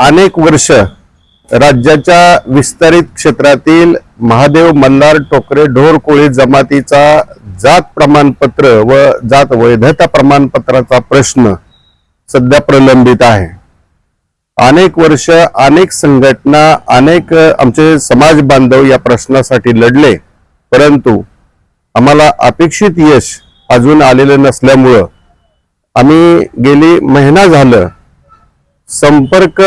अनेक वर्ष राज्याच्या विस्तारित क्षेत्रातील महादेव मल्हार टोकरे ढोर कोळी जमातीचा जात प्रमाणपत्र व जात वैधता प्रमाणपत्राचा प्रश्न सध्या प्रलंबित आहे. अनेक वर्ष अनेक संघटना अनेक आमचे समाज बांधव या प्रश्नासाठी लढले परंतु आम्हाला अपेक्षित यश अजून आलेलं नसल्यामुळं आम्ही गेली महिना झालं संपर्क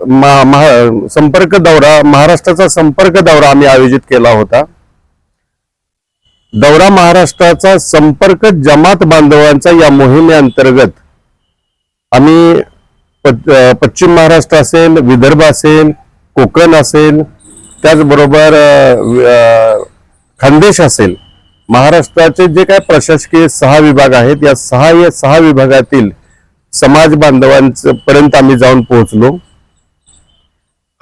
महा- संपर्क दौरा महाराष्ट्राचा संपर्क दौरा आम्ही आयोजित केला होता. दौरा महाराष्ट्राचा संपर्क जमात बांधवांचा या मोहिमेअंतर्गत आम्ही प- पश्चिम महाराष्ट्र असेल विदर्भ असेल कोकण असेल त्याचबरोबर खानदेश असेल महाराष्ट्राचे जे काय प्रशासकीय सहा विभाग आहेत या सहा या सहा विभागातील समाज बांधवांचं पर्यंत आम्ही जाऊन पोहोचलो.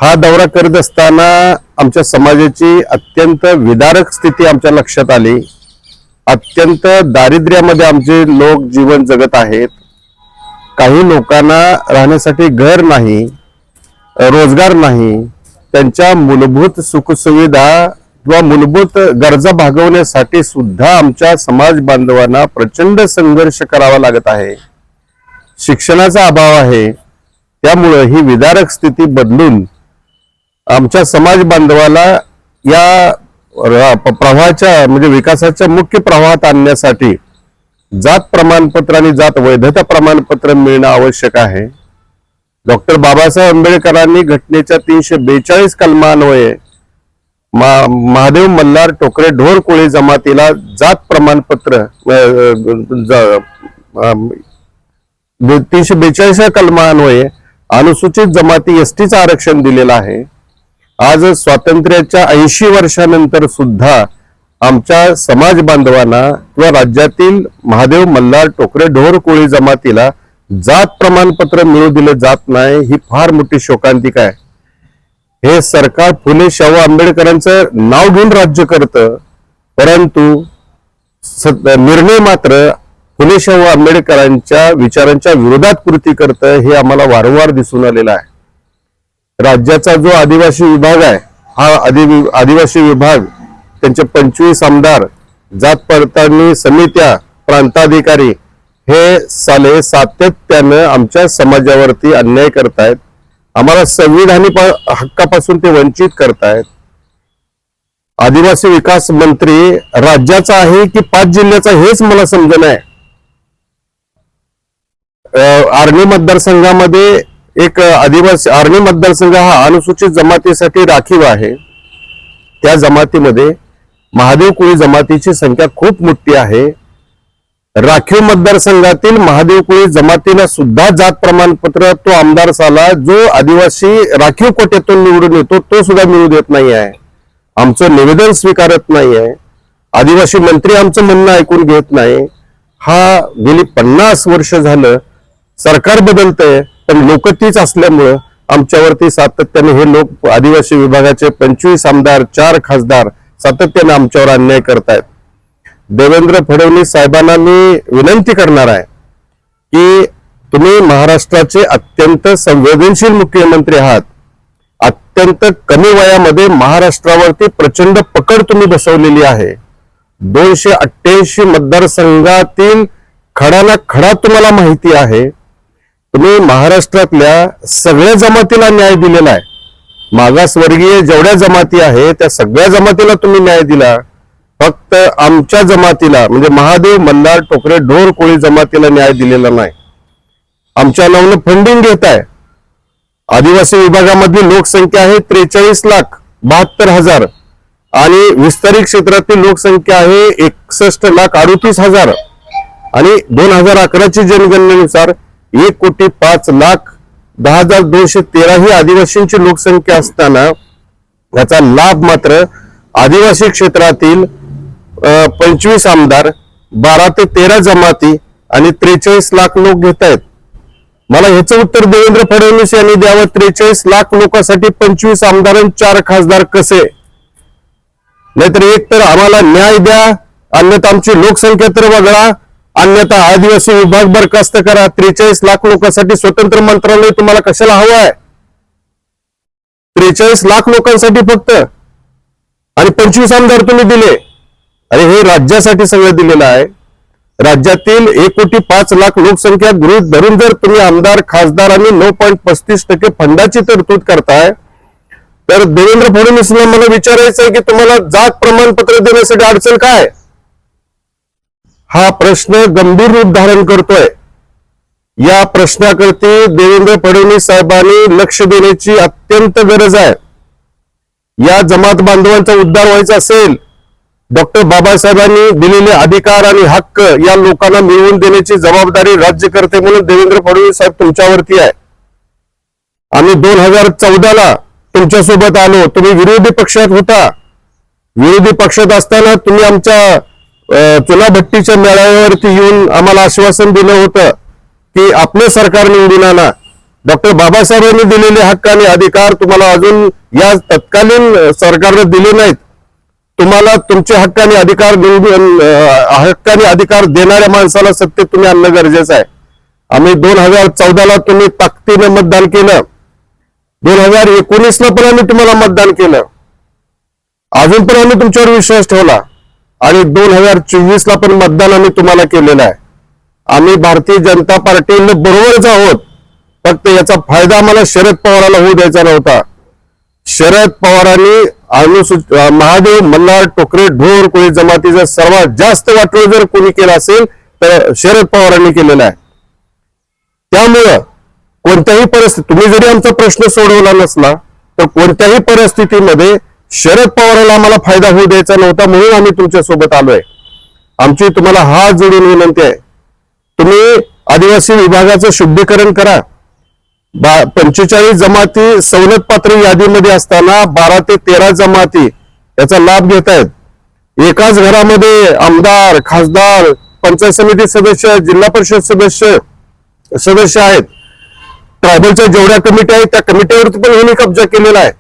हा दौरा करत असताना आमच्या समाजाची अत्यंत विदारक स्थिती आमच्या लक्षात आली. अत्यंत दारिद्र्यामध्ये आमचे लोक जीवन जगत आहेत. काही लोकांना राहण्यासाठी घर नाही रोजगार नाही त्यांच्या मूलभूत सुखसुविधा किंवा मूलभूत गरजा भागवण्यासाठी सुद्धा आमच्या समाज बांधवांना प्रचंड संघर्ष करावा लागत आहे. शिक्षणाचा अभाव आहे. त्यामुळं ही विदारक स्थिती बदलून आमच्या समाज बांधवाला या प्रवाहाच्या म्हणजे विकासाच्या मुख्य प्रवाहात आणण्यासाठी जात प्रमाणपत्र आणि जात वैधता प्रमाणपत्र मिळणं आवश्यक आहे. डॉक्टर बाबासाहेब आंबेडकरांनी घटनेच्या तीनशे बेचाळीस कलमान्वये मा- महादेव मल्हार टोकरे ढोर कोळी जमातीला जात प्रमाणपत्र तीनशे बेचाळीस कलमान्वये अनुसूचित जमाती एसटीचं आरक्षण दिलेलं आहे. आज स्वातंत्र्याच्या ऐंशी वर्षानंतर सुद्धा आमच्या समाज बांधवांना किंवा राज्यातील महादेव मल्हार टोकरे ढोर कोळी जमातीला जात प्रमाणपत्र मिळू दिलं जात नाही ही फार मोठी शोकांतिका आहे. हे सरकार फुले शाहू आंबेडकरांचं नाव घेऊन राज्य करतं परंतु निर्णय मात्र फुले शाहू आंबेडकरांच्या विचारांच्या विरोधात कृती करत हे आम्हाला वारंवार दिसून आलेलं आहे. राज्याचा जो आदिवासी विभाग आहे हा आदि आदिवासी विभाग त्यांचे पंचवीस आमदार जात पडताळणी समित्या प्रांताधिकारी हे साले सातत्यानं आमच्या समाजावरती अन्याय करतायत. आम्हाला संविधानिक हक्कापासून ते वंचित करतायत. आदिवासी विकास मंत्री राज्याचा आहे की पाच जिल्ह्याचा हेच मला समजणं आहे. आर्णी मतदारसंघामध्ये एक आदिवासी आर्णी मतदारसंघ हा अनुसूचित जमातीसाठी राखीव आहे. त्या जमातीमध्ये महादेव कोळी जमातीची संख्या खूप मोठी आहे. राखीव मतदारसंघातील महादेव कोळी जमातीला सुद्धा जात प्रमाणपत्र तो आमदार साला जो आदिवासी राखीव कोट्यातून निवडून येतो तो सुद्धा मिळू देत नाही आहे. आमचं निवेदन स्वीकारत नाही आहे. आदिवासी मंत्री आमचं म्हणणं ऐकून घेत नाही. हा गेली पन्नास वर्ष झालं सरकार बदलतंय पण लोक तीच असल्यामुळं आमच्यावरती सातत्याने हे लोक आदिवासी विभागाचे पंचवीस आमदार चार खासदार सातत्याने आमच्यावर अन्याय करतायत. देवेंद्र फडणवीस साहेबांना मी विनंती करणार आहे की तुम्ही महाराष्ट्राचे अत्यंत संवेदनशील मुख्यमंत्री आहात. अत्यंत कमी वयामध्ये महाराष्ट्रावरती प्रचंड पकड तुम्ही बसवलेली आहे. दोनशे अठ्ठ्याऐंशी मतदारसंघातील खडाना खडा तुम्हाला माहिती आहे. तुम्ही महाराष्ट्रातल्या सगळ्या जमातीला न्याय दिलेला आहे. मागासवर्गीय जेवढ्या जमाती आहे त्या सगळ्या जमातीला तुम्ही न्याय दिला. फक्त आमच्या जमातीला म्हणजे महादेव मल्हार टोकरे ढोर कोळी जमातीला न्याय दिलेला नाही. आमच्या नावानं फंडिंग घेत आहे. आदिवासी विभागामधली लोकसंख्या आहे त्रेचाळीस लाख बहात्तर हजार. आणि विस्तारित क्षेत्रातील लोकसंख्या आहे एकसष्ट लाख अडतीस हजार. आणि दोन हजार अकराची जनगणनेनुसार एक कोटी पाच लाख दहा हजार दोनशे तेरा ही आदिवासींची लोकसंख्या असताना याचा लाभ मात्र आदिवासी क्षेत्रातील पंचवीस आमदार बारा ते तेरा जमाती आणि त्रेचाळीस लाख लोक घेत आहेत. मला ह्याचं उत्तर देवेंद्र फडणवीस यांनी द्यावं. त्रेचाळीस लाख लोकांसाठी पंचवीस आमदार आणि चार खासदार कसे? नाहीतर एक तर आम्हाला न्याय द्या. अन्यथा आमची लोकसंख्या तर वगळा. अन्यथा आदिवासी विभाग बरखास्त करा. त्रेचाळीस लाख लोकांसाठी स्वतंत्र मंत्रालय तुम्हाला कशाला हवं आहे? त्रेचाळीस लाख लोकांसाठी फक्त. आणि पंचवीस आमदार तुम्ही दिले. अरे हे राज्यासाठी सगळं दिलेलं आहे. राज्यातील एक कोटी पाच लाख लोकसंख्या गृहित धरून जर तुम्ही आमदार खासदार आणि नऊ पॉईंट पस्तीस टक्के फंडाची तरतूद करताय तर देवेंद्र फडणवीसला मला विचारायचं आहे की तुम्हाला जात प्रमाणपत्र देण्यासाठी अडचण काय? हा प्रश्न गंभीर रूप धारण करतोय. या प्रश्नाकरती देवेंद्र फडणवीस साहेबांनी लक्ष देण्याची अत्यंत गरज आहे. या जमात बांधवांचा उद्धार व्हायचा असेल डॉक्टर बाबासाहेबांनी दिलेले अधिकार आणि हक्क या लोकांना मिळवून देण्याची जबाबदारी राज्यकर्ते म्हणून देवेंद्र फडणवीस साहेब तुमच्यावरती आहे. आम्ही दोन हजार चौदाला तुमच्यासोबत आलो. तुम्ही विरोधी पक्षात होता. विरोधी पक्षात असताना तुम्ही आमच्या चुनाभट्टीच्या मेळाव्यावरती येऊन आम्हाला आश्वासन दिलं होतं की आपलं सरकार निवडून आणा. डॉक्टर बाबासाहेबांनी दिलेले हक्क आणि अधिकार तुम्हाला अजून या तत्कालीन सरकारनं दिले नाहीत. तुम्हाला तुमचे हक्क आणि अधिकार निवडून हक्क आणि अधिकार देणाऱ्या माणसाला सत्तेत तुम्ही आणणं गरजेचं आहे. आम्ही दोन हजार चौदाला तुम्ही ताकदीनं मतदान केलं. दोन हजार एकोणीसला पण आम्ही तुम्हाला मतदान केलं. अजून पण आम्ही तुमच्यावर विश्वास ठेवला. आणि दोन हजार चोवीस ला पण मतदान आम्ही तुम्हाला केलेलं आहे. आम्ही भारतीय जनता पार्टीला बरोबरच आहोत. फक्त याचा फायदा आम्हाला शरद पवाराला होऊ द्यायचा नव्हता. शरद पवारांनी अनुसूचित महादेव मल्हार टोकरे ढोर कोळी जमातीचा सर्वात जास्त वाटोळ जर कोणी केला असेल तर शरद पवारांनी केलेलं आहे. त्यामुळं कोणत्याही परिस्थिती तुम्ही जरी आमचा प्रश्न सोडवला नसला तर कोणत्याही परिस्थितीमध्ये शरद पवारांना आम्हाला फायदा होऊ द्यायचा नव्हता म्हणून आम्ही तुमच्यासोबत आलोय. आमची तुम्हाला हात जोडून विनंती आहे. तुम्ही आदिवासी विभागाचं शुद्धीकरण करा. पंचेचाळीस जमाती सवलत पात्र यादीमध्ये असताना बारा ते तेरा जमाती याचा लाभ घेत आहेत. एकाच घरामध्ये आमदार खासदार पंचायत समिती सदस्य जिल्हा परिषद सदस्य सदस्य आहेत. ट्रायबलच्या जेवढ्या कमिटी आहेत त्या कमिटीवरती पण ह्यांनी कब्जा केलेला आहे.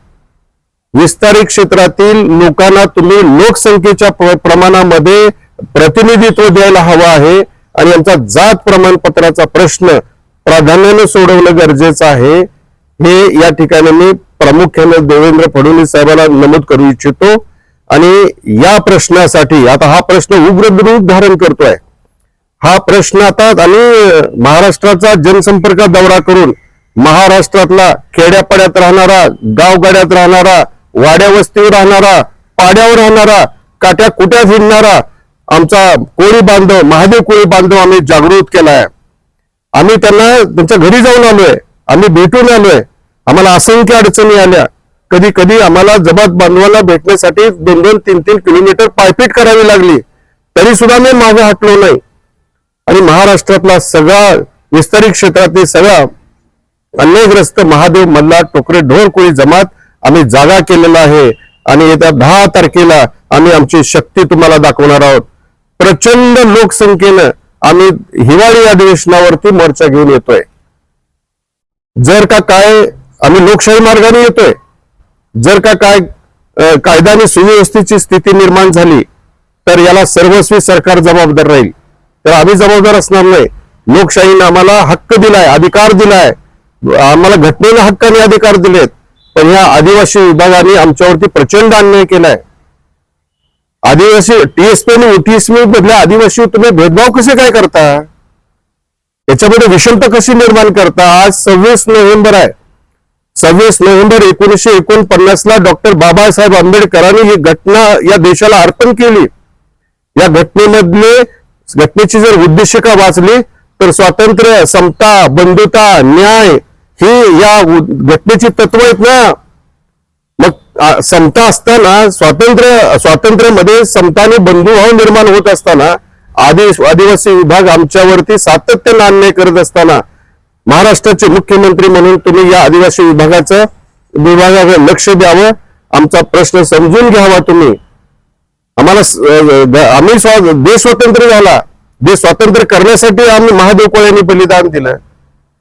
विस्तारित क्षेत्रातील लोकांना तुम्ही लोकसंख्येच्या प्र- प्रमाणामध्ये प्रतिनिधित्व द्यायला हवं आहे. आणि यांचा जात प्रमाणपत्राचा प्रश्न प्राधान्याने सोडवणं गरजेचं आहे. हे या ठिकाणी मी प्रामुख्याने देवेंद्र फडणवीस साहेबांना नमूद करू इच्छितो. आणि या प्रश्नासाठी आता हा प्रश्न उग्र रूप धारण करतोय. हा प्रश्न आता आणि महाराष्ट्राचा जनसंपर्क दौरा करून महाराष्ट्रातला खेड्यापाड्यात राहणारा गावगाड्यात राहणारा वाड्या वस्तीवर राहणारा पाड्यावर राहणारा काट्या कुट्या फिरणारा आमचा कोळी बांधव महादेव कोळी बांधव आम्ही जागृत केलाय. आम्ही त्यांना त्यांच्या घरी जाऊन आलोय. आम्ही भेटून आलोय. आम्हाला असंख्य अडचणी आल्या. कधी कधी आम्हाला जबात बांधवाला भेटण्यासाठी दोन दोन तीन तीन किलोमीटर पायपीट करावी लागली. तरी सुद्धा मी मागे हटलो नाही. आणि महाराष्ट्रातला सगळा विस्तारित क्षेत्रातील सगळा अन्यग्रस्त महादेव मल्ला टोकरे ढोर कोळी जमात आम्ही जागा केलेला आहे आणि येत्या दहा तारखेला आम्ही आमची शक्ती तुम्हाला दाखवणार आहोत. प्रचंड लोकसंख्येनं आम्ही हिवाळी अधिवेशनावरती मोर्चा घेऊन येतोय. जर का काय आम्ही लोकशाही मार्गाने येतोय. जर का काय कायदा आणि सुव्यवस्थेची स्थिती निर्माण झाली तर याला सर्वस्वी सरकार जबाबदार राहील. तर आम्ही जबाबदार असणार नाही. लोकशाहीने आम्हाला हक्क दिलाय अधिकार दिलाय. आम्हाला घटनेला हक्काने अधिकार दिलेत. पण ह्या आदिवासी विभागाने आमच्यावरती प्रचंड अन्याय केलाय. आदिवासी टीएसपी आणि ओटीएसपी मधल्या आदिवासी तुम्ही भेदभाव कसे काय करता? याच्यामध्ये विषमता कशी निर्माण करता? आज सव्वीस नोव्हेंबर आहे. सव्वीस नोव्हेंबर एकोणीसशे एकोणपन्नास ला डॉक्टर बाबासाहेब आंबेडकरांनी ही घटना या देशाला अर्पण केली. या घटनेमधले घटनेची जर उद्देशिका वाचली तर स्वातंत्र्य समता बंधुता न्याय हे या घटनेची तत्व आहेत ना. मग समता असताना स्वातंत्र्य स्वातंत्र्यामध्ये समताने बंधुभाव निर्माण होत असताना आदि आदिवासी विभाग आमच्यावरती सातत्यानं अन्याय करत असताना महाराष्ट्राचे मुख्यमंत्री म्हणून तुम्ही या आदिवासी विभागाचं विभागाकडे लक्ष द्यावं आमचा प्रश्न समजून घ्यावा तुम्ही. आम्हाला आम्ही स्वा- देश स्वतंत्र झाला. देश स्वातंत्र्य करण्यासाठी आम्ही महादेव कोळ्यांनी बलिदान दिलं.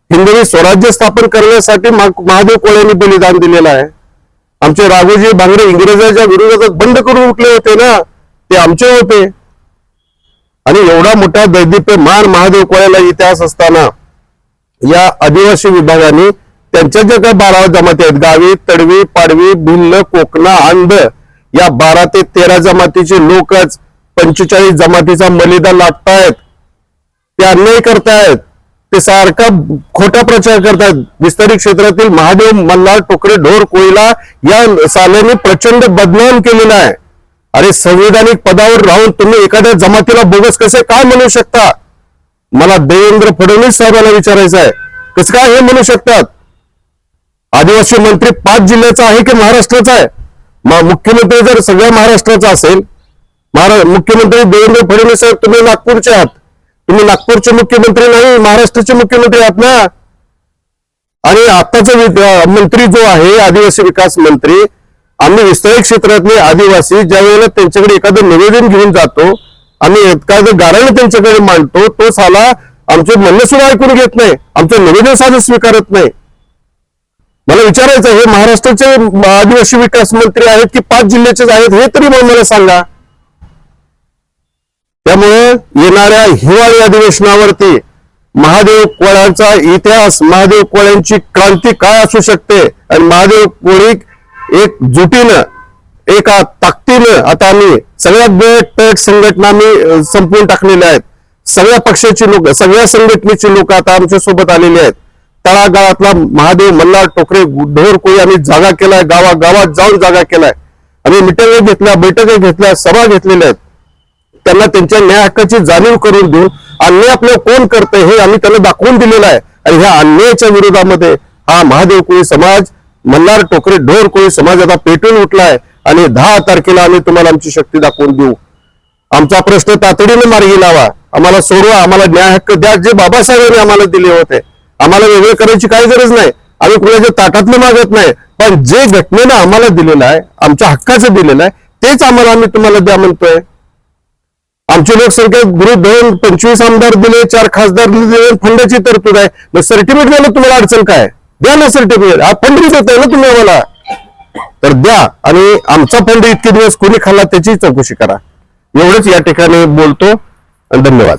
हिंदवी स्वराज्य स्थापन करण्यासाठी महादेव कोळ्यांनी बलिदान दिलेलं आहे. आमचे राघोजी भांगरे इंग्रजांच्या विरोधात बंड करून उठले होते ना ते आमचे होते. आणि एवढा मोठा दैदिप्य मान महादेव कोळ्याला इतिहास असताना या आदिवासी विभागाने त्यांच्या ज्या काही बारा जमाती आहेत गावी तडवी पाडवी भिल्ल कोकणा आंध या बारा ते तेरा जमातीचे लोकच पंचेचाळीस जमातीचा मलिदा लाटतायत. ते अन्याय करतायत. ते सारखा खोटा प्रचार करतायत विस्तारित क्षेत्रातील महादेव मल्हार टोकरे ढोर कोयला या साल्याने प्रचंड बदनाम केलेला आहे. अरे संविधानिक पदावर राहून तुम्ही एखाद्या जमातीला बोगस कसे काय म्हणू शकता? मला देवेंद्र फडणवीस साहेबांना विचारायचं आहे. कसं काय हे म्हणू शकतात? आदिवासी मंत्री पाच जिल्ह्याचा आहे की महाराष्ट्राचा आहे? मुख्यमंत्री जर सगळ्या महाराष्ट्राचा असेल महारा मुख्यमंत्री देवेंद्र फडणवीस साहेब तुम्ही नागपूरचे आहात. तुम्ही नागपूरचे मुख्यमंत्री नाही महाराष्ट्राचे मुख्यमंत्री आहात ना? आणि आताचा मंत्री जो आहे आदिवासी विकास मंत्री आम्ही विस्तारित क्षेत्रातले आदिवासी ज्या वेळेला त्यांच्याकडे एखादं निवेदन घेऊन जातो आम्ही एखादं गाराणं त्यांच्याकडे मांडतो तो साला आमचे म्हणणं सुद्धा ऐकून घेत नाही आमचं निवेदन साधं स्वीकारत नाही. मला विचारायचं हे महाराष्ट्राचे आदिवासी विकास मंत्री आहेत की पाच जिल्ह्याचेच आहेत हे तरी मला सांगा. त्यामुळे येणाऱ्या हिवाळी अधिवेशनावरती महादेव कोळ्यांचा इतिहास महादेव कोळ्यांची क्रांती काय असू शकते? आणि महादेव कोळी एक जुटीनं एका ताकदीनं आता आम्ही सगळ्या बेट संघटना आम्ही संपवून टाकलेल्या आहेत. सगळ्या पक्षाची लोक सगळ्या संघटनेची लोक आता आमच्यासोबत आलेली आहेत. तळागाळातला महादेव मल्हार टोकरे ढोर कोळी आम्ही जागा केलाय गावागावात जाऊन जागा केलाय. आम्ही मिटिंग घेतल्या बैठका घेतल्या सभा घेतलेल्या आहेत. त्यांना त्यांच्या न्याय हक्काची जाणीव करून देऊन अन्याय आपलं कोण करतंय हे आम्ही त्यांना दाखवून दिलेलं आहे. आणि ह्या अन्यायाच्या विरोधामध्ये हा महादेव कोळी समाज मल्हार टोकरे ढोर कोळी समाज आता पेटून उठलाय. आणि दहा तारखेला आम्ही तुम्हाला आमची शक्ती दाखवून देऊ. आमचा प्रश्न तातडीने मार्गी लावा. आम्हाला सोडवा आम्हाला न्याय हक्क द्या. जे बाबासाहेबांनी आम्हाला दिले होते आम्हाला वेगळे करायची काही गरज नाही. आम्ही कुणाच्या ताटातलं मागत नाही. पण जे घटनेनं आम्हाला दिलेलं आहे आमच्या हक्काचं दिलेलं आहे तेच आम्हाला आम्ही तुम्हाला द्या म्हणतोय. आमची लोकसंख्या गुरु दोन पंचवीस आमदार दिले चार खासदार दिले फंडाची तरतूद आहे. मग सर्टिफिकेट द्यायला तुम्हाला अडचण काय? द्या ना सर्टिफिकेट हा फंड देत आहे ना तुम्ही आम्हाला. तर द्या आणि आमचा फंड इतके दिवस कोणी खाल्ला त्याची चौकशी करा. एवढंच या ठिकाणी बोलतो आणि धन्यवाद.